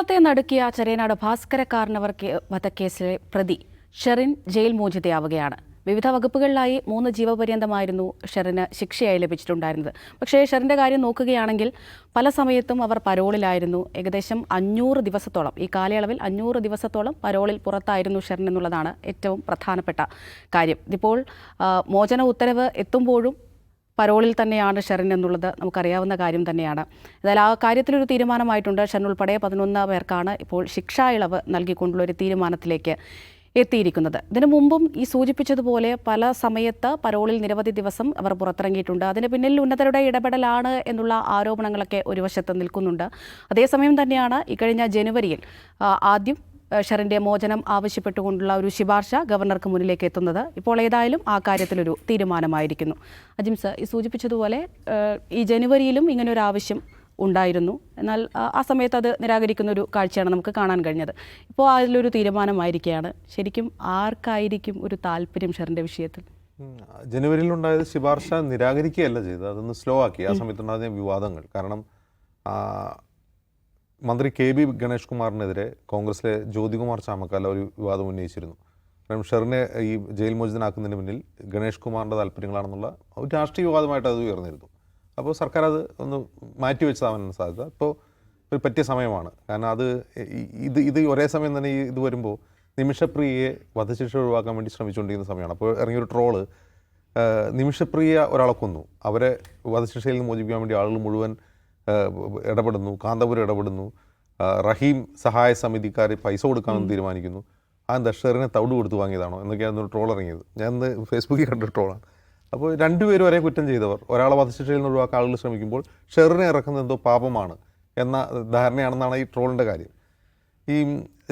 കേരളത്തെ നടുക്കിയ ചെറിയനാട് കാരണവർ വധക്കേസിലെ പ്രതി ഷെറിൻ ജയിൽ മോചിതയാവുകയാണ്. വിവിധ വകുപ്പുകളിലായി മൂന്ന് ജീവപര്യന്തമായിരുന്നു ഷെറിന് ശിക്ഷയായി ലഭിച്ചിട്ടുണ്ടായിരുന്നത്. പക്ഷേ ഷെറിന്റെ കാര്യം നോക്കുകയാണെങ്കിൽ പല സമയത്തും അവർ പരോളിലായിരുന്നു. ഏകദേശം അഞ്ഞൂറ് ദിവസത്തോളം ഈ കാലയളവിൽ അഞ്ഞൂറ് ദിവസത്തോളം പരോളിൽ പുറത്തായിരുന്നു ഷെറിൻ എന്നുള്ളതാണ് ഏറ്റവും പ്രധാനപ്പെട്ട കാര്യം. ഇതിപ്പോൾ മോചന ഉത്തരവ് എത്തുമ്പോഴും പരോളിൽ തന്നെയാണ് ഷെറിൻ എന്നുള്ളത് നമുക്കറിയാവുന്ന കാര്യം തന്നെയാണ്. എന്നാൽ ആ കാര്യത്തിലൊരു തീരുമാനമായിട്ടുണ്ട്. ഷെറിൻ ഉൾപ്പെടെ പതിനൊന്ന് പേർക്കാണ് ഇപ്പോൾ ശിക്ഷാ ഇളവ് നൽകിക്കൊണ്ടുള്ള ഒരു തീരുമാനത്തിലേക്ക് എത്തിയിരിക്കുന്നത്. ഇതിനു മുമ്പും ഈ സൂചിപ്പിച്ചതുപോലെ പല സമയത്ത് പരോളിൽ നിരവധി ദിവസം അവർ പുറത്തിറങ്ങിയിട്ടുണ്ട്. അതിന് പിന്നിൽ ഉന്നതരുടെ ഇടപെടലാണ് എന്നുള്ള ആരോപണങ്ങളൊക്കെ ഒരു വശത്ത് നിൽക്കുന്നുണ്ട്. അതേസമയം തന്നെയാണ് ഇക്കഴിഞ്ഞ ജനുവരിയിൽ ആദ്യം ഷെറിന്റെ മോചനം ആവശ്യപ്പെട്ടുകൊണ്ടുള്ള ഒരു ശുപാർശ ഗവർണർക്ക് മുന്നിലേക്ക് എത്തുന്നത് ഇപ്പോൾ ഏതായാലും ആ കാര്യത്തിലൊരു തീരുമാനമായിരിക്കുന്നു. അജിം സർ ഈ സൂചിപ്പിച്ചതുപോലെ ഈ ജനുവരിയിലും ഇങ്ങനെ ഒരു ആവശ്യം ഉണ്ടായിരുന്നു. എന്നാൽ ആ- സമയത്ത് അത് നിരാകരിക്കുന്ന ഒരു കാഴ്ചയാണ് നമുക്ക് കാണാൻ കഴിഞ്ഞത്. ഇപ്പോൾ അതിലൊരു തീരുമാനമായിരിക്കുകയാണ്. ശരിക്കും ആർക്കായിരിക്കും ഒരു താല്പര്യം ഷെറിന്റെ വിഷയത്തിൽ? ജനുവരിയിൽ ഉണ്ടായത് ശുപാർശ നിരാകരിക്കുകയല്ല ചെയ്തത്. അതൊന്ന് സ്ലോ ആക്കി. ആ സമയത്തുണ്ടാകുന്ന വിവാദങ്ങൾ. കാരണം മന്ത്രി കെ ബി ഗണേഷ് കുമാറിനെതിരെ കോൺഗ്രസിലെ ജ്യോതികുമാർ ചാമക്കാല ഒരു വിവാദം ഉന്നയിച്ചിരുന്നു. കാരണം ഷെറിനെ ഈ ജയിൽ മോചിതനാക്കുന്നതിന് മുന്നിൽ ഗണേഷ് കുമാറിന്റെ താല്പര്യങ്ങളാണെന്നുള്ള ഒരു രാഷ്ട്രീയ വിവാദമായിട്ട് അത് ഉയർന്നിരുന്നു. അപ്പോൾ സർക്കാർ അത് ഒന്ന് മാറ്റി വെച്ചതാവാനാണ് സാധ്യത. ഇപ്പോൾ ഒരു പറ്റിയ സമയമാണ്. കാരണം അത് ഇത് ഇത് ഒരേ സമയം തന്നെ ഈ ഇത് വരുമ്പോൾ നിമിഷപ്രിയയെ വധശിക്ഷ ഒഴിവാക്കാൻ വേണ്ടി ശ്രമിച്ചുകൊണ്ടിരിക്കുന്ന സമയമാണ്. അപ്പോൾ ഇറങ്ങിയൊരു ട്രോൾ നിമിഷപ്രിയ ഒരാളെ കൊന്നു. അവരെ വധശിക്ഷയിൽ നിന്ന് മോചിപ്പിക്കാൻ വേണ്ടി ആളുകൾ മുഴുവൻ ഇടപെടുന്നു കാന്തപുരം ഇടപെടുന്നു. റഹീം സഹായ സമിതിക്കാർ പൈസ കൊടുക്കാമെന്ന് തീരുമാനിക്കുന്നു. ആ ദഷറിനെ തവിട് കൊടുത്ത് വാങ്ങിയതാണോ? എന്നൊക്കെയാണ് ട്രോൾ ഇറങ്ങിയത്. ഞാൻ ഇന്ന് ഫേസ്ബുക്കിൽ കണ്ട ട്രോളാണ്. അപ്പോൾ രണ്ടുപേരും ഒരേ കുറ്റം ചെയ്തവർ. ഒരാളെ വധശിക്ഷയിൽ നിന്ന് ഒഴിവാക്കാൻ ആളുകൾ ശ്രമിക്കുമ്പോൾ ഷെറിനെ ഇറക്കുന്നത് എന്തോ പാപമാണ് എന്ന ധാരണയാണെന്നാണ് ഈ ട്രോളിന്റെ കാര്യം. ഈ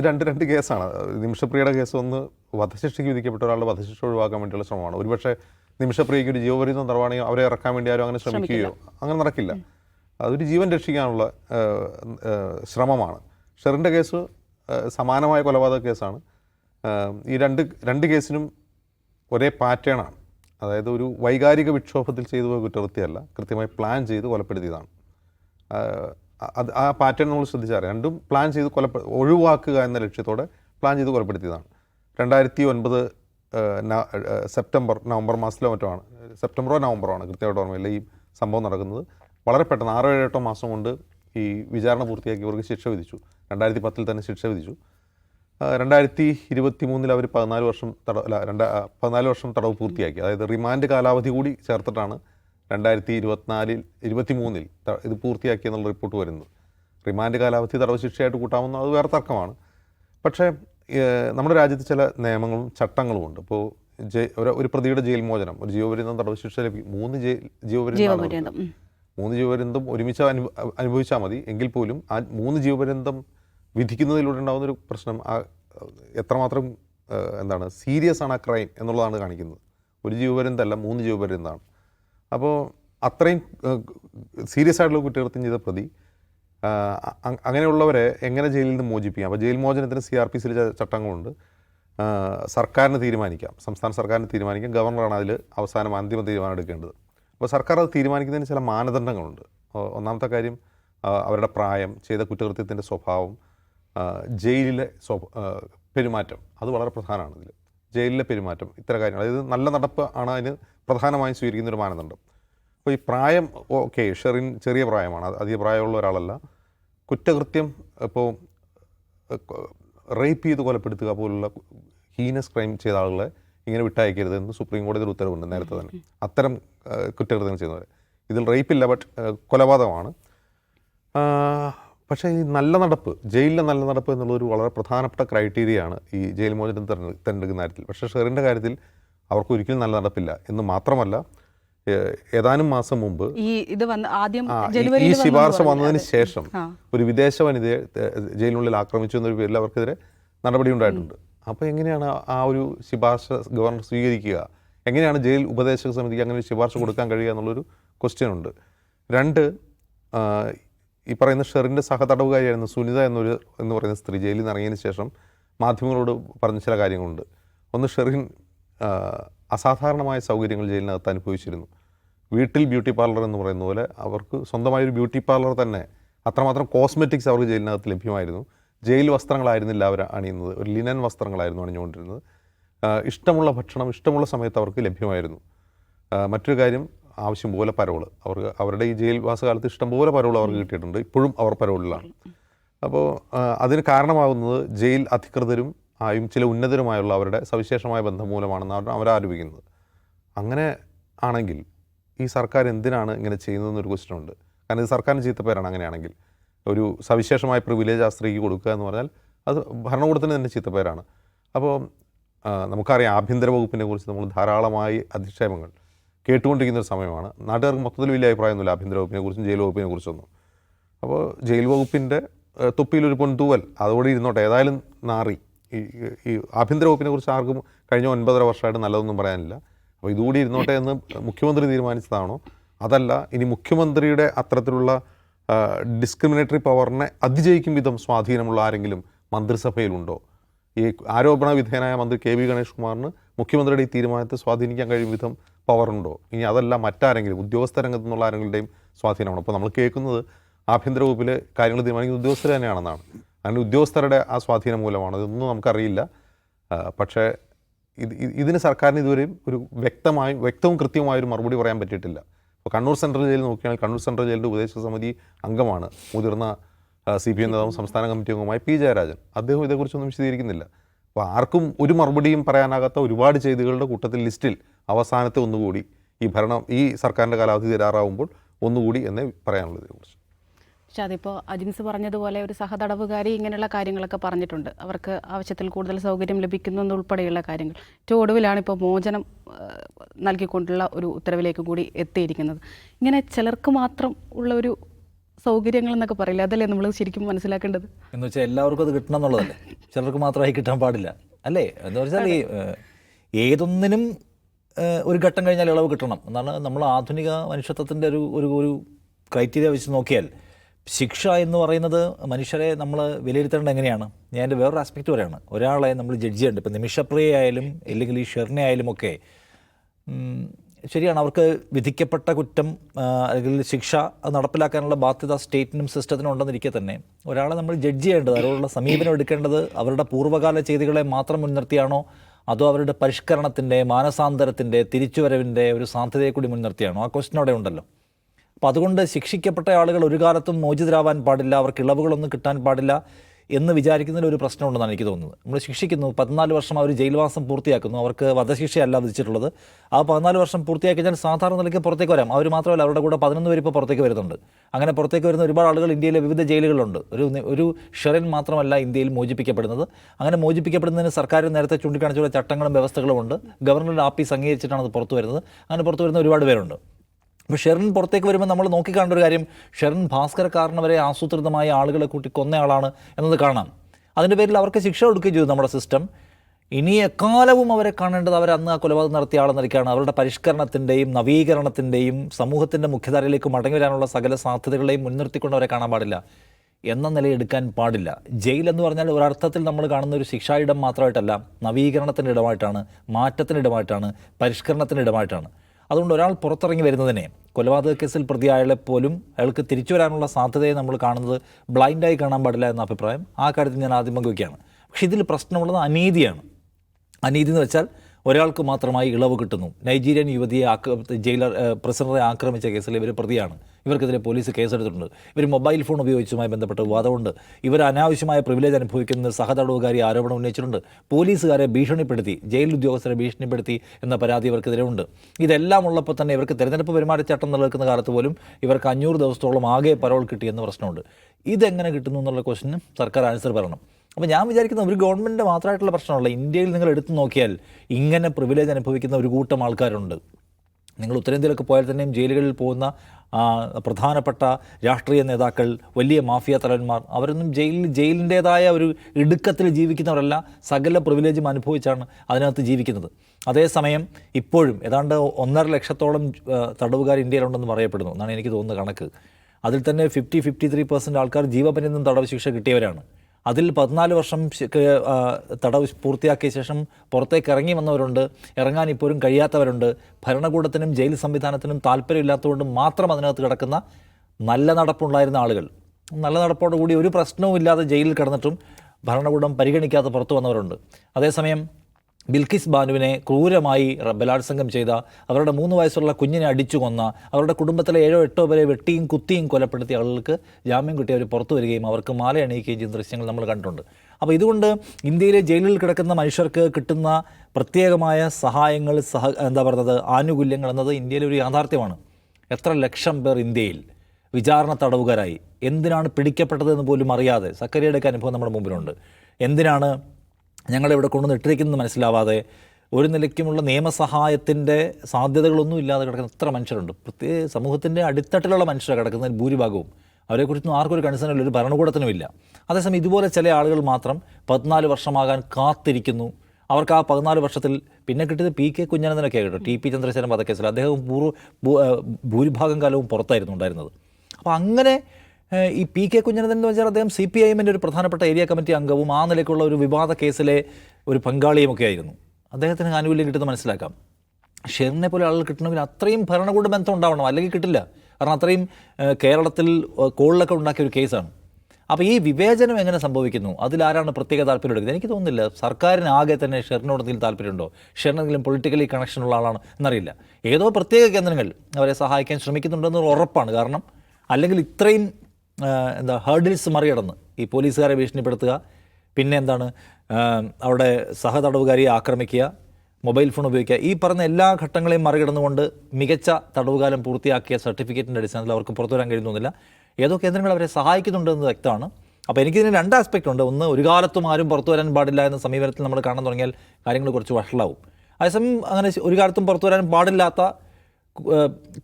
രണ്ട് രണ്ട് കേസാണ്. നിമിഷപ്രിയയുടെ കേസ് ഒന്ന് വധശിക്ഷയ്ക്ക് വിധിക്കപ്പെട്ട ഒരാളുടെ വധശിക്ഷ ഒഴിവാക്കാൻ വേണ്ടിയുള്ള ശ്രമമാണ്. ഒരുപക്ഷെ നിമിഷപ്രിയയ്ക്ക് ഒരു ജീവപര്യന്തം തറവാണെങ്കിൽ അവരെ ഇറക്കാൻ വേണ്ടി ആരും അങ്ങനെ ശ്രമിക്കുകയോ അങ്ങനെ നടക്കില്ല. അതൊരു ജീവൻ രക്ഷിക്കാനുള്ള ശ്രമമാണ്. ഷെറിന്റെ കേസ് സമാനമായ കൊലപാതക കേസാണ്. ഈ രണ്ട് രണ്ട് കേസിനും ഒരേ പാറ്റേണാണ് അതായത് ഒരു വൈകാരിക വിക്ഷോഭത്തിൽ ചെയ്തു പോയ കുറ്റകൃത്യമല്ല കൃത്യമായി പ്ലാൻ ചെയ്ത് കൊലപ്പെടുത്തിയതാണ്. അത് ആ പാറ്റേൺ നമ്മൾ ശ്രദ്ധിച്ചാൽ രണ്ടും പ്ലാൻ ചെയ്ത് കൊലപ്പെ ഒഴിവാക്കുക എന്ന ലക്ഷ്യത്തോടെ പ്ലാൻ ചെയ്ത് കൊലപ്പെടുത്തിയതാണ്. രണ്ടായിരത്തി ഒൻപത് സെപ്റ്റംബർ നവംബർ മാസത്തിലോ മറ്റോ ആണ്. സെപ്റ്റംബറോ നവംബറോ ആണ് കൃത്യമായിട്ട് ഓർമ്മയില്ല ഈ സംഭവം നടക്കുന്നത്. വളരെ പെട്ടെന്ന് ആറോ ഏഴോ എട്ടോ മാസം കൊണ്ട് ഈ വിചാരണ പൂർത്തിയാക്കി ഇവർക്ക് ശിക്ഷ വിധിച്ചു. രണ്ടായിരത്തി പത്തിൽ തന്നെ ശിക്ഷ വിധിച്ചു. രണ്ടായിരത്തി ഇരുപത്തി മൂന്നിൽ അവർ പതിനാല് വർഷം തടവ് അല്ല രണ്ടാ പതിനാല് വർഷം തടവ് പൂർത്തിയാക്കി. അതായത് റിമാൻഡ് കാലാവധി കൂടി ചേർത്തിട്ടാണ് രണ്ടായിരത്തി ഇരുപത്തിനാലിൽ ഇരുപത്തി മൂന്നിൽ ഇത് പൂർത്തിയാക്കി എന്നുള്ള റിപ്പോർട്ട് വരുന്നത്. റിമാൻഡ് കാലാവധി തടവ് ശിക്ഷയായിട്ട് കൂട്ടാമെന്ന് അത് വേറെ തർക്കമാണ്. പക്ഷേ നമ്മുടെ രാജ്യത്ത് ചില നിയമങ്ങളും ചട്ടങ്ങളും ഉണ്ട്. ഇപ്പോൾ ഒരു പ്രതിയുടെ ജയിൽ മോചനം ഒരു ജീവപര്യന്തം തടവ് ശിക്ഷ ലഭിക്കും മൂന്ന് ജയിൽ ജീവപര്യന്തം. മൂന്ന് ജീവപര്യന്തം ഒരുമിച്ച് അനു അനുഭവിച്ചാൽ മതി. എങ്കിൽ പോലും ആ മൂന്ന് ജീവപര്യന്തം വിധിക്കുന്നതിലൂടെ ഉണ്ടാകുന്ന ഒരു പ്രശ്നം ആ എത്രമാത്രം എന്താണ് സീരിയസ് ആണ് ആ ക്രൈം എന്നുള്ളതാണ് കാണിക്കുന്നത്. ഒരു ജീവപര്യന്തമല്ല മൂന്ന് ജീവപര്യന്തമാണ് അപ്പോൾ അത്രയും സീരിയസ് ആയിട്ടുള്ള കുറ്റകൃത്യം ചെയ്ത പ്രതി അങ്ങനെയുള്ളവരെ എങ്ങനെ ജയിലിൽ നിന്ന് മോചിപ്പിക്കാം? അപ്പോൾ ജയിൽ മോചനത്തിന് സി ആർ പി സിയിൽ ചട്ടങ്ങളുണ്ട്. സർക്കാരിന് തീരുമാനിക്കാം. സംസ്ഥാന സർക്കാരിന് തീരുമാനിക്കാം. ഗവർണറാണ് അതിൽ അവസാനം അന്തിമ തീരുമാനം എടുക്കേണ്ടത്. അപ്പോൾ സർക്കാർ അത് തീരുമാനിക്കുന്നതിന് ചില മാനദണ്ഡങ്ങളുണ്ട്. ഒന്നാമത്തെ കാര്യം അവരുടെ പ്രായം ചെയ്ത കുറ്റകൃത്യത്തിന്റെ സ്വഭാവം ജയിലിലെ പെരുമാറ്റം അത് വളരെ പ്രധാനമാണ് ഇതിൽ ജയിലിലെ പെരുമാറ്റം ഇത്തരം കാര്യങ്ങൾ. അതായത് നല്ല നടപ്പ് ആണ് അതിന് പ്രധാനമായും സ്വീകരിക്കുന്ന ഒരു മാനദണ്ഡം. അപ്പോൾ ഈ പ്രായം ഓക്കെ ഷെറിൻ ചെറിയ പ്രായമാണ് അധിക പ്രായമുള്ള ഒരാളല്ല. കുറ്റകൃത്യം ഇപ്പോൾ റേപ്പ് ചെയ്ത് കൊലപ്പെടുത്തുക പോലുള്ള ഹീനസ് ക്രൈം ചെയ്ത ആളുകളെ ഇങ്ങനെ വിട്ടയക്കരുത് എന്ന് സുപ്രീം കോടതിയുടെ ഉത്തരവുണ്ട് നേരത്തെ തന്നെ. അത്തരം കുറ്റകൃത്യങ്ങൾ ചെയ്യുന്നവരെ. ഇതിൽ റേപ്പില്ല ബട്ട് കൊലപാതകമാണ്. പക്ഷേ ഈ നല്ല നടപ്പ് ജയിലിലെ നല്ല നടപ്പ് എന്നുള്ളൊരു വളരെ പ്രധാനപ്പെട്ട ക്രൈറ്റീരിയയാണ് ഈ ജയിൽ മോചനം തിരഞ്ഞെ- തിരഞ്ഞെടുക്കുന്ന കാര്യത്തിൽ. പക്ഷേ ഷെറിന്റെ കാര്യത്തിൽ അവർക്ക് ഒരിക്കലും നല്ല നടപ്പില്ല എന്ന് മാത്രമല്ല ഏതാനും മാസം മുമ്പ് ഈ ഇത് വന്ന് ആദ്യം ഈ- ശുപാർശ വന്നതിന് ശേഷം ഒരു വിദേശ വനിതയെ ജയിലിനുള്ളിൽ ആക്രമിച്ചു എന്നൊരു പേരിൽ അവർക്കെതിരെ നടപടി ഉണ്ടായിട്ടുണ്ട്. അപ്പോൾ എങ്ങനെയാണ് ആ- ഒരു ശുപാർശ ഗവർണർ സ്വീകരിക്കുക? എങ്ങനെയാണ് ജയിൽ ഉപദേശക സമിതിക്ക് അങ്ങനെ ശുപാർശ കൊടുക്കാൻ കഴിയുക എന്നുള്ളൊരു ക്വസ്റ്റ്യൻ ഉണ്ട്. രണ്ട് ഈ പറയുന്ന ഷെറിന്റെ സഹതടവുകാരിയായിരുന്ന സുനിത എന്നൊരു എന്ന് പറയുന്ന സ്ത്രീ ജയിലിൽ നിന്ന് ഇറങ്ങിയതിന് ശേഷം മാധ്യമങ്ങളോട് പറഞ്ഞ ചില കാര്യങ്ങളുണ്ട്. ഒന്ന് ഷെറിൻ അസാധാരണമായ സൗകര്യങ്ങൾ ജയിലിനകത്ത് അനുഭവിച്ചിരുന്നു. വീട്ടിൽ ബ്യൂട്ടി പാർലർ എന്ന് പറയുന്ന പോലെ അവർക്ക് സ്വന്തമായൊരു ബ്യൂട്ടി പാർലർ തന്നെ അത്രമാത്രം കോസ്മെറ്റിക്സ് അവർക്ക് ജയിലിനകത്ത് ലഭ്യമായിരുന്നു. ജയിൽ വസ്ത്രങ്ങളായിരുന്നില്ല അവർ അണിയുന്നത്. ഒരു ലിനൻ വസ്ത്രങ്ങളായിരുന്നു അണിഞ്ഞുകൊണ്ടിരുന്നത്. ഇഷ്ടമുള്ള ഭക്ഷണം ഇഷ്ടമുള്ള സമയത്ത് അവർക്ക് ലഭ്യമായിരുന്നു. മറ്റൊരു കാര്യം ആവശ്യം പോലെ പരോൾ. അവർക്ക് അവരുടെ ഈ ജയിൽ വാസകാലത്ത് ഇഷ്ടംപോലെ പരോൾ അവർക്ക് കിട്ടിയിട്ടുണ്ട്. ഇപ്പോഴും അവർ പരോളിലാണ്. അപ്പോൾ അതിന് കാരണമാകുന്നത് ജയിൽ അധികൃതരും ആയും ചില ഉന്നതരുമായുള്ള അവരുടെ സവിശേഷമായ ബന്ധം മൂലമാണെന്നാണ് അവർ അവരാരോപിക്കുന്നത് അങ്ങനെ ആണെങ്കിൽ ഈ സർക്കാർ എന്തിനാണ് ഇങ്ങനെ ചെയ്യുന്നതെന്നൊരു ക്വസ്റ്റ്യൻ ഉണ്ട്. കാരണം ഇത് സർക്കാരിന് ചീത്തപ്പേരാണ് അങ്ങനെയാണെങ്കിൽ. ഒരു സവിശേഷമായ പ്രിവിലേജ് ആ സ്ത്രീക്ക് കൊടുക്കുക എന്ന് പറഞ്ഞാൽ അത് ഭരണകൂടത്തിന് തന്നെ ചീത്തപ്പേരാണ്. അപ്പോൾ നമുക്കറിയാം ആഭ്യന്തര വകുപ്പിനെ കുറിച്ച് നമ്മൾ ധാരാളമായി അധിക്ഷേപങ്ങൾ കേട്ടുകൊണ്ടിരിക്കുന്ന ഒരു സമയമാണ്. നാട്ടുകാർക്ക് മൊത്തത്തിൽ വലിയ അഭിപ്രായമൊന്നുമില്ല ആഭ്യന്തര വകുപ്പിനെ കുറിച്ചും ജയിൽ വകുപ്പിനെ കുറിച്ചൊന്നും. അപ്പോൾ ജയിൽ വകുപ്പിന്റെ തൊപ്പിയിലൊരു പൊൻതൂവൽ അതോടെ ഇരുന്നോട്ടെ. ഏതായാലും നാറി. ഈ ഈ ആഭ്യന്തര വകുപ്പിനെ കുറിച്ച് ആർക്കും കഴിഞ്ഞ ഒൻപതര വർഷമായിട്ട് നല്ലതൊന്നും പറയാനില്ല. അപ്പോൾ ഇതുകൂടി ഇരുന്നോട്ടെ എന്ന് മുഖ്യമന്ത്രി തീരുമാനിച്ചതാണോ? അതല്ല ഇനി മുഖ്യമന്ത്രിയുടെ അത്തരത്തിലുള്ള ഡിസ്ക്രിമിനേറ്ററി പവറിനെ അതിജയിക്കും വിധം സ്വാധീനമുള്ള ആരെങ്കിലും മന്ത്രിസഭയിലുണ്ടോ? ഈ ആരോപണ വിധേയനായ മന്ത്രി കെ വി ഗണേഷ് കുമാറിന് മുഖ്യമന്ത്രിയുടെ ഈ തീരുമാനത്തെ സ്വാധീനിക്കാൻ കഴിയും വിധം പവറുണ്ടോ? ഇനി അതല്ല മറ്റാരെങ്കിലും ഉദ്യോഗസ്ഥ രംഗത്തു നിന്നുള്ള ആരെങ്കിലുടെയും സ്വാധീനമാണ്? അപ്പോൾ നമ്മൾ കേൾക്കുന്നത് ആഭ്യന്തര വകുപ്പിലെ കാര്യങ്ങൾ തീരുമാനിക്കുന്ന ഉദ്യോഗസ്ഥർ തന്നെയാണെന്നാണ്. അങ്ങനെ ഉദ്യോഗസ്ഥരുടെ ആ സ്വാധീനം മൂലമാണ്. ഇതൊന്നും നമുക്കറിയില്ല. പക്ഷേ ഇത് ഇത് ഇതിന് സർക്കാരിന് ഇതുവരെയും ഒരു വ്യക്തമായും വ്യക്തവും കൃത്യവുമായ ഒരു മറുപടി പറയാൻ പറ്റിയിട്ടില്ല. ഇപ്പോൾ കണ്ണൂർ സെൻട്രൽ ജയിലിൽ നോക്കിയാൽ കണ്ണൂർ സെൻട്രൽ ജയിലിന്റെ ഉപദേശക സമിതി അംഗമാണ്. മുതിർന്ന സി പി എം നേതാവും സംസ്ഥാന കമ്മിറ്റി അംഗവുമായ പി ജയരാജൻ. അദ്ദേഹം ഇതേക്കുറിച്ചൊന്നും വിശദീകരിക്കുന്നില്ല. അപ്പോൾ ആർക്കും ഒരു മറുപടിയും പറയാനാകാത്ത ഒരുപാട് ചെയ്തികളുടെ കൂട്ടത്തിൽ ലിസ്റ്റിൽ അവസാനത്തെ ഒന്നുകൂടി ഈ ഭരണം ഈ സർക്കാരിന്റെ കാലാവധി തരാറാവുമ്പോൾ ഒന്നുകൂടി എന്നേ പറയാനുള്ളത് ഇതിനെക്കുറിച്ച്. പക്ഷെ അതിപ്പോൾ അജിൻസ് പറഞ്ഞതുപോലെ ഒരു സഹതടവുകാരി ഇങ്ങനെയുള്ള കാര്യങ്ങളൊക്കെ പറഞ്ഞിട്ടുണ്ട്. അവർക്ക് ആവശ്യത്തിൽ കൂടുതൽ സൗകര്യം ലഭിക്കുന്നു എന്നുൾപ്പെടെയുള്ള കാര്യങ്ങൾ. ഏറ്റവും ഒടുവിലാണ് ഇപ്പോൾ മോചനം നൽകിക്കൊണ്ടുള്ള ഒരു ഉത്തരവിലേക്ക് കൂടി എത്തിയിരിക്കുന്നത്. ഇങ്ങനെ ചിലർക്ക് മാത്രം ഉള്ള ഒരു സൗകര്യങ്ങൾ എന്നൊക്കെ പറയില്ല? അതല്ലേ നമ്മൾ ശരിക്കും മനസ്സിലാക്കേണ്ടത്? എന്ന് വെച്ചാൽ എല്ലാവർക്കും അത് കിട്ടണം എന്നുള്ളതല്ലേ? ചിലർക്ക് മാത്രമായി കിട്ടാൻ പാടില്ല. അല്ലേ? എന്ന് വെച്ചാൽ ഈ ഏതൊന്നിനും ഒരു ഘട്ടം കഴിഞ്ഞാൽ ഇളവ് കിട്ടണം. എന്നാണ് നമ്മൾ ആധുനിക മനുഷ്യത്വത്തിന്റെ ഒരു ഒരു ഒരു ക്രൈറ്റീരിയ വെച്ച് നോക്കിയാൽ ശിക്ഷ എന്ന് പറയുന്നത് മനുഷ്യരെ നമ്മൾ വിലയിരുത്തേണ്ടത് എങ്ങനെയാണ്? ഞാൻ എന്റെ വേറൊരു ആസ്പെക്റ്റ് പറയുകയാണ് ഒരാളെ നമ്മൾ ജഡ്ജ് ചെയ്യേണ്ടത്. ഇപ്പം നിമിഷപ്രിയ ആയാലും അല്ലെങ്കിൽ ഈ ഷെറിനെ ആയാലും ഒക്കെ ശരിയാണ്. അവർക്ക് വിധിക്കപ്പെട്ട കുറ്റം അല്ലെങ്കിൽ ശിക്ഷ അത് നടപ്പിലാക്കാനുള്ള ബാധ്യത സ്റ്റേറ്റിനും സിസ്റ്റത്തിനും ഉണ്ടെന്നിരിക്കെ തന്നെ. ഒരാളെ നമ്മൾ ജഡ്ജ് ചെയ്യേണ്ടത് അവരോടുള്ള സമീപനം എടുക്കേണ്ടത് അവരുടെ പൂർവകാല ചെയ്തികളെ മാത്രം മുൻനിർത്തിയാണോ? അതോ അവരുടെ പരിഷ്കരണത്തിന്റെ മാനസാന്തരത്തിന്റെ തിരിച്ചുവരവിന്റെ ഒരു സാധ്യതയെ കൂടി മുൻനിർത്തിയാണോ? ആ ക്വസ്റ്റ്യൻ അവിടെ ഉണ്ടല്ലോ. അപ്പോൾ അതുകൊണ്ട് ശിക്ഷിക്കപ്പെട്ട ആളുകൾ ഒരു കാലത്തും മോചിതരാവാൻ പാടില്ല അവർക്ക് ഇളവുകളൊന്നും കിട്ടാൻ പാടില്ല എന്ന് വിചാരിക്കുന്നതിൽ ഒരു പ്രശ്നമുണ്ടെന്നാണ് എനിക്ക് തോന്നുന്നത്. നമ്മൾ ശിക്ഷിക്കുന്നു പതിനാല് വർഷം അവർ ജയിൽവാസം പൂർത്തിയാക്കുന്നു അവർക്ക് വധശിക്ഷയല്ല വിധിച്ചിട്ടുള്ളത്. ആ പതിനാല് വർഷം പൂർത്തിയാക്കി കഴിഞ്ഞാൽ സാധാരണ നിലയ്ക്ക് പുറത്തേക്ക് വരാം. അവർ മാത്രമല്ല അവരുടെ കൂടെ പതിനൊന്ന് പേര് ഇപ്പോൾ പുറത്തേക്ക് വരുന്നുണ്ട്. അങ്ങനെ പുറത്തേക്ക് വരുന്ന ഒരുപാട് ആളുകൾ ഇന്ത്യയിലെ വിവിധ ജയിലുകളുണ്ട് ഒരു ഒരു ഷെറിൻ മാത്രമല്ല ഇന്ത്യയിൽ മോചിപ്പിക്കപ്പെടുന്നത്. അങ്ങനെ മോചിപ്പിക്കപ്പെടുന്നതിന് സർക്കാർ നേരത്തെ ചൂണ്ടിക്കാണിച്ചുള്ള ചട്ടങ്ങളും വ്യവസ്ഥകളും ഉണ്ട് ഗവർണറുടെ ആപ്പീസ് അംഗീകരിച്ചിട്ടാണ് അത് പുറത്തു വരുന്നത്. അങ്ങനെ പുറത്തു വരുന്ന ഒരുപാട് പേരുണ്ട്. അപ്പോൾ ഷെറിൻ പുറത്തേക്ക് വരുമ്പോൾ നമ്മൾ നോക്കിക്കാണ്ട ഒരു കാര്യം ഷെറിൻ ഭാസ്കരക്കാരന് വരെ ആസൂത്രിതമായ ആളുകളെ കൂട്ടി കൊന്നയാളാണ് എന്നത് കാണാം. അതിന്റെ പേരിൽ അവർക്ക് ശിക്ഷ കൊടുക്കുകയും ചെയ്തു നമ്മുടെ സിസ്റ്റം ഇനി എക്കാലവും അവരെ കാണേണ്ടത് അവർ അന്ന് ആ കൊലപാതകം നടത്തിയ ആളെന്നിരിക്കുകയാണ് അവരുടെ പരിഷ്കരണത്തിന്റെയും നവീകരണത്തിന്റെയും സമൂഹത്തിന്റെ മുഖ്യധാരയിലേക്ക് മടങ്ങി വരാനുള്ള സകല സാധ്യതകളെയും മുൻനിർത്തിക്കൊണ്ട് അവരെ കാണാൻ പാടില്ല. എന്ന നിലയെടുക്കാൻ പാടില്ല. ജയിൽ എന്ന് പറഞ്ഞാൽ ഒരർത്ഥത്തിൽ നമ്മൾ കാണുന്ന ഒരു ശിക്ഷായിടം മാത്രമായിട്ടല്ല നവീകരണത്തിന്റെ ഇടമായിട്ടാണ് മാറ്റത്തിന്റെ ഇടമായിട്ടാണ് പരിഷ്കരണത്തിന്റെ ഇടമായിട്ടാണ് അതുകൊണ്ട് ഒരാൾ പുറത്തിറങ്ങി വരുന്നതിനെ കൊലപാതക കേസിൽ പ്രതിയായാലെ പോലും അയാൾക്ക് തിരിച്ചു വരാനുള്ള സാധ്യതയെ നമ്മൾ കാണുന്നത് ബ്ലൈൻഡായി കാണാൻ പാടില്ല എന്ന അഭിപ്രായം ആ കാര്യത്തിൽ ഞാൻ ആദ്യം പങ്കുവയ്ക്കുകയാണ്. പക്ഷേ ഇതിൽ പ്രശ്നമുള്ളത് അനീതിയാണ്. അനീതി എന്ന് വെച്ചാൽ ഒരാൾക്ക് മാത്രമായി ഇളവ് കിട്ടുന്നു. നൈജീരിയൻ യുവതിയെ ആക്ര ജയിലർ പ്രസിഡന്റെ ആക്രമിച്ച കേസിൽ ഇവർ പ്രതിയാണ്. ഇവർക്കെതിരെ പോലീസ് കേസെടുത്തിട്ടുണ്ട്. ഇവർ മൊബൈൽ ഫോൺ ഉപയോഗിച്ചുമായി ബന്ധപ്പെട്ട വാദമുണ്ട്. ഇവർ അനാവശ്യമായ പ്രിവിലേജ് അനുഭവിക്കുന്ന സഹതടവുകാരി ആരോപണം ഉന്നയിച്ചിട്ടുണ്ട്. പോലീസുകാരെ ഭീഷണിപ്പെടുത്തി ജയിൽ ഉദ്യോഗസ്ഥരെ ഭീഷണിപ്പെടുത്തി എന്ന പരാതി ഇവർക്കെതിരെ ഉണ്ട്. ഇതെല്ലാം ഉള്ളപ്പോൾ തന്നെ ഇവർക്ക് തിരഞ്ഞെടുപ്പ് പെരുമാറ്റച്ചട്ടം നിലനിൽക്കുന്ന കാലത്ത് പോലും ഇവർക്ക് അഞ്ഞൂറ് ദിവസത്തോളം ആകെ പരോൾ കിട്ടിയെന്ന പ്രശ്നമുണ്ട്. ഇതെങ്ങനെ കിട്ടുന്നു എന്നുള്ള ക്വസ്റ്റിന് സർക്കാർ ആൻസർ പറയണം. അപ്പോൾ ഞാൻ വിചാരിക്കുന്ന ഒരു ഗവൺമെന്റിന്റെ മാത്രമായിട്ടുള്ള പ്രശ്നമല്ല. ഇന്ത്യയിൽ നിങ്ങൾ എടുത്തു നോക്കിയാൽ ഇങ്ങനെ പ്രിവിലേജ് അനുഭവിക്കുന്ന ഒരു കൂട്ടം ആൾക്കാരുണ്ട്. നിങ്ങൾ ഉത്തരേന്ത്യയിലൊക്കെ പോയാൽ തന്നെയും ജയിലുകളിൽ പോകുന്ന പ്രധാനപ്പെട്ട രാഷ്ട്രീയ നേതാക്കൾ വലിയ മാഫിയ തലന്മാർ അവരൊന്നും ജയിലിൽ ജയിലിന്റേതായ ഒരു ഇടുക്കത്തിൽ ജീവിക്കുന്നവരല്ല. സകല പ്രിവിലേജും അനുഭവിച്ചാണ് അതിനകത്ത് ജീവിക്കുന്നത്. അതേസമയം ഇപ്പോഴും ഏതാണ്ട് ഒന്നര ലക്ഷത്തോളം തടവുകാർ ഇന്ത്യയിലുണ്ടെന്ന് പറയപ്പെടുന്നു. എന്നാണ് എനിക്ക് തോന്നുന്ന കണക്ക്. അതിൽ തന്നെ ഫിഫ്റ്റി ഫിഫ്റ്റി ത്രീ പെർസെന്റ് ആൾക്കാർ ജീവപര്യന്തം തടവ് ശിക്ഷ കിട്ടിയവരാണ്. അതിൽ പതിനാല് വർഷം തടവ് പൂർത്തിയാക്കിയ ശേഷം പുറത്തേക്ക് ഇറങ്ങി വന്നവരുണ്ട്. ഇറങ്ങാൻ ഇപ്പോഴും കഴിയാത്തവരുണ്ട്. ഭരണകൂടത്തിനും ജയിൽ സംവിധാനത്തിനും താല്പര്യമില്ലാത്തതുകൊണ്ട് മാത്രം അതിനകത്ത് കിടക്കുന്ന നല്ല നടപ്പുണ്ടായിരുന്ന ആളുകൾ. നല്ല നടപ്പോടുകൂടി ഒരു പ്രശ്നവും ഇല്ലാതെ ജയിലിൽ കിടന്നിട്ടും ഭരണകൂടം പരിഗണിക്കാതെ പുറത്തു വന്നവരുണ്ട്. അതേസമയം ബിൽക്കിസ് ബാനുവിനെ ക്രൂരമായി ബലാത്സംഗം ചെയ്ത അവരുടെ മൂന്ന് വയസ്സുള്ള കുഞ്ഞിനെ അടിച്ചു കൊന്ന അവരുടെ കുടുംബത്തിലെ ഏഴോ എട്ടോ പേരെ വെട്ടിയും കുത്തിയും കൊലപ്പെടുത്തിയ ആളുകൾക്ക് ജാമ്യം കിട്ടി അവർ പുറത്തു വരികയും അവർക്ക് മാല അണിയിക്കുകയും ചെയ്യുന്ന ദൃശ്യങ്ങൾ നമ്മൾ കണ്ടിട്ടുണ്ട്. അപ്പോൾ ഇതുകൊണ്ട് ഇന്ത്യയിലെ ജയിലിൽ കിടക്കുന്ന മനുഷ്യർക്ക് കിട്ടുന്ന പ്രത്യേകമായ സഹായങ്ങൾ സഹ എന്താ പറയുന്നത് ആനുകൂല്യങ്ങൾ എന്നത് ഇന്ത്യയിലെ ഒരു യാഥാർത്ഥ്യമാണ്. എത്ര ലക്ഷം പേർ ഇന്ത്യയിൽ വിചാരണ തടവുകാരായി. എന്തിനാണ് പിടിക്കപ്പെട്ടതെന്ന് പോലും അറിയാതെ സക്കരയുടെയൊക്കെ അനുഭവം നമ്മുടെ മുമ്പിലുണ്ട്. എന്തിനാണ് ഞങ്ങളിവിടെ കൊണ്ടുവന്ന് ഇട്ടിരിക്കുന്നത് മനസ്സിലാവാതെ ഒരു നിലയ്ക്കുമുള്ള നിയമസഹായത്തിന്റെ സാധ്യതകളൊന്നും ഇല്ലാതെ കിടക്കുന്ന എത്ര മനുഷ്യരുണ്ട്. പ്രത്യേക സമൂഹത്തിന്റെ അടിത്തട്ടിലുള്ള മനുഷ്യർ കിടക്കുന്നതിൽ ഭൂരിഭാഗവും. അവരെക്കുറിച്ചൊന്നും ആർക്കൊരു ഒരു ഇല്ല ഒരു ഭരണകൂടത്തിനും ഇല്ല അതേസമയം ഇതുപോലെ ചില ആളുകൾ മാത്രം പതിനാല് വർഷമാകാൻ കാത്തിരിക്കുന്നു. അവർക്ക് ആ പതിനാല് വർഷത്തിൽ പിന്നെ കിട്ടിയത് പി കെ കുഞ്ഞനന്ദനൊക്കെ കേട്ടോ ടി പി ചന്ദ്രശേഖരൻ വധക്കേസിൽ. അദ്ദേഹം പൂർവ ഭൂരിഭാഗം കാലവും പുറത്തായിരുന്നു ഉണ്ടായിരുന്നത്. അപ്പോൾ അങ്ങനെ ഈ പി കെ കുഞ്ഞനന്ദൻ എന്ന് വെച്ചാൽ അദ്ദേഹം സി പി ഐ എമ്മിന്റെ ഒരു പ്രധാനപ്പെട്ട ഏരിയ കമ്മിറ്റി അംഗവും ആ നിലയ്ക്കുള്ള ഒരു വിവാദ കേസിലെ ഒരു പങ്കാളിയുമൊക്കെ ആയിരുന്നു. അദ്ദേഹത്തിന് ആനുകൂല്യം കിട്ടുന്നത് മനസ്സിലാക്കാം. ഷെറിനെ പോലെ ആളുകൾ കിട്ടണമെങ്കിൽ അത്രയും ഭരണകൂട ബന്ധം ഉണ്ടാവണം. അല്ലെങ്കിൽ കിട്ടില്ല. കാരണം അത്രയും കേരളത്തിൽ കോളിലൊക്കെ ഉണ്ടാക്കിയ ഒരു കേസാണ്. അപ്പോൾ ഈ വിവേചനം എങ്ങനെ സംഭവിക്കുന്നു? അതിലാരാണ് പ്രത്യേക താല്പര്യം എടുക്കുന്നത്? എനിക്ക് തോന്നുന്നില്ല. സർക്കാരിന് ആകെ തന്നെ എന്തെങ്കിലും താല്പര്യമുണ്ടോ? ഷെറിനെങ്കിലും പൊളിറ്റിക്കലി കണക്ഷൻ ഉള്ള ആളാണ്? എന്നറിയില്ല. ഏതോ പ്രത്യേക കേന്ദ്രങ്ങൾ അവരെ സഹായിക്കാൻ ശ്രമിക്കുന്നുണ്ടെന്ന് ഉറപ്പാണ്. കാരണം അല്ലെങ്കിൽ ഇത്രയും എന്താ ഹേർഡിൽസ് മറികടന്ന് ഈ പോലീസുകാരെ ഭീഷണിപ്പെടുത്തുക പിന്നെ എന്താണ് അവിടെ സഹതടവുകാരിയെ ആക്രമിക്കുക മൊബൈൽ ഫോൺ ഉപയോഗിക്കുക ഈ പറഞ്ഞ എല്ലാ ഘട്ടങ്ങളെയും മറികടന്നുകൊണ്ട് മികച്ച തടവുകാലം പൂർത്തിയാക്കിയ സർട്ടിഫിക്കറ്റിന്റെ അടിസ്ഥാനത്തിൽ അവർക്ക് പുറത്തു വരാൻ കഴിയുന്നില്ല ഏതോ കേന്ദ്രങ്ങൾ അവരെ സഹായിക്കുന്നുണ്ടെന്ന് വ്യക്തമാണ്. അപ്പോൾ എനിക്കിതിന് രണ്ട് ആസ്പെക്റ്റ് ഉണ്ട്. ഒന്ന് ഒരു കാലത്തും ആരും പുറത്തു വരാൻ പാടില്ല എന്ന സമീപനത്തിൽ നമ്മൾ കാണാൻ തുടങ്ങിയാൽ കാര്യങ്ങൾ കുറച്ച് വഷളാവും. അതേസമയം അങ്ങനെ ഒരു കാലത്തും പുറത്തു വരാൻ പാടില്ലാത്ത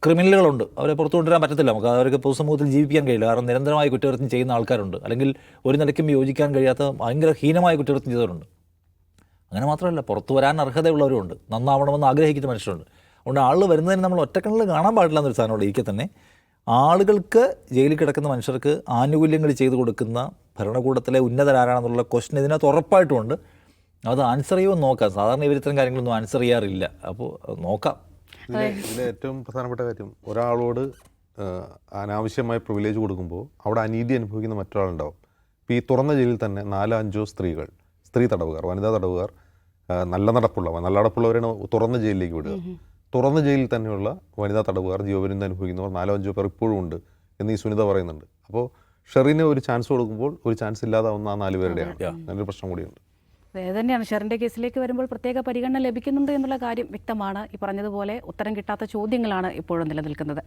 ക്രിമിനലുകളുണ്ട്. അവരെ പുറത്തു കൊണ്ടുവരാൻ പറ്റത്തില്ല നമുക്ക്. അവർക്ക് പൊതുസമൂഹത്തിൽ ജീവിക്കാൻ കഴിയില്ല. കാരണം നിരന്തരമായ കുറ്റകൃത്യം ചെയ്യുന്ന ആൾക്കാരുണ്ട്. അല്ലെങ്കിൽ ഒരു നിലയ്ക്കും യോജിക്കാൻ കഴിയാത്ത ഭയങ്കര ഹീനമായ കുറ്റകൃത്യം ചെയ്തവരുണ്ട്. അങ്ങനെ മാത്രമല്ല പുറത്തു വരാൻ അർഹതയുള്ളവരുണ്ട് നന്നാവണമെന്ന് ആഗ്രഹിക്കുന്ന മനുഷ്യരുണ്ട്. അതുകൊണ്ട് ആൾ വരുന്നതിന് നമ്മൾ ഒറ്റക്കണ്ണിൽ കാണാൻ പാടില്ല എന്നൊരു സാധനമുണ്ട് ഇരിക്കെ തന്നെ. ആളുകൾക്ക് ജയിലിൽ കിടക്കുന്ന മനുഷ്യർക്ക് ആനുകൂല്യങ്ങൾ ചെയ്തു കൊടുക്കുന്ന ഭരണകൂടത്തിലെ ഉന്നതരാരാണെന്നുള്ള ക്വസ്റ്റൻ ഇതിനകത്ത് ഉറപ്പായിട്ടുമുണ്ട്. അത് ആൻസർ ചെയ്യുമെന്ന് നോക്കാം. സാധാരണ ഇവർ ഇത്തരം കാര്യങ്ങളൊന്നും ആൻസർ ചെയ്യാറില്ല. അപ്പോൾ നോക്കാം. ഇതിലെ ഏറ്റവും പ്രധാനപ്പെട്ട കാര്യം ഒരാളോട് അനാവശ്യമായ പ്രിവിലേജ് കൊടുക്കുമ്പോൾ അവിടെ അനീതി അനുഭവിക്കുന്ന മറ്റൊരാളുണ്ടാവും. ഇപ്പോൾ ഈ തുറന്ന ജയിലിൽ തന്നെ നാലോ അഞ്ചോ സ്ത്രീകൾ സ്ത്രീ തടവുകാർ വനിതാ തടവുകാർ നല്ല നടപ്പുള്ളവ നല്ല നടപ്പുള്ളവരാണ് തുറന്ന ജയിലിലേക്ക് വിടുക. തുറന്ന ജയിലിൽ തന്നെയുള്ള വനിതാ തടവുകാർ ജീവപര്യന്തം അനുഭവിക്കുന്നവർ നാലോ അഞ്ചോ പേർ ഇപ്പോഴും ഉണ്ട് എന്ന് ഈ സുനിത പറയുന്നുണ്ട്. അപ്പോൾ ഷെറിന് ഒരു ചാൻസ് കൊടുക്കുമ്പോൾ ഒരു ചാൻസ് ഇല്ലാതാവുന്ന ആ നാല് പേരുടെയാണ്. നല്ലൊരു പ്രശ്നം കൂടിയുണ്ട്. തന്നെയാണ്. ഷെറിന്റെ കേസിലേക്ക് വരുമ്പോൾ പ്രത്യേക പരിഗണന ലഭിക്കുന്നുണ്ട് എന്നുള്ള കാര്യം വ്യക്തമാണ്. ഈ പറഞ്ഞതുപോലെ ഉത്തരം കിട്ടാത്ത ചോദ്യങ്ങളാണ് ഇപ്പോഴും നിലനിൽക്കുന്നത്.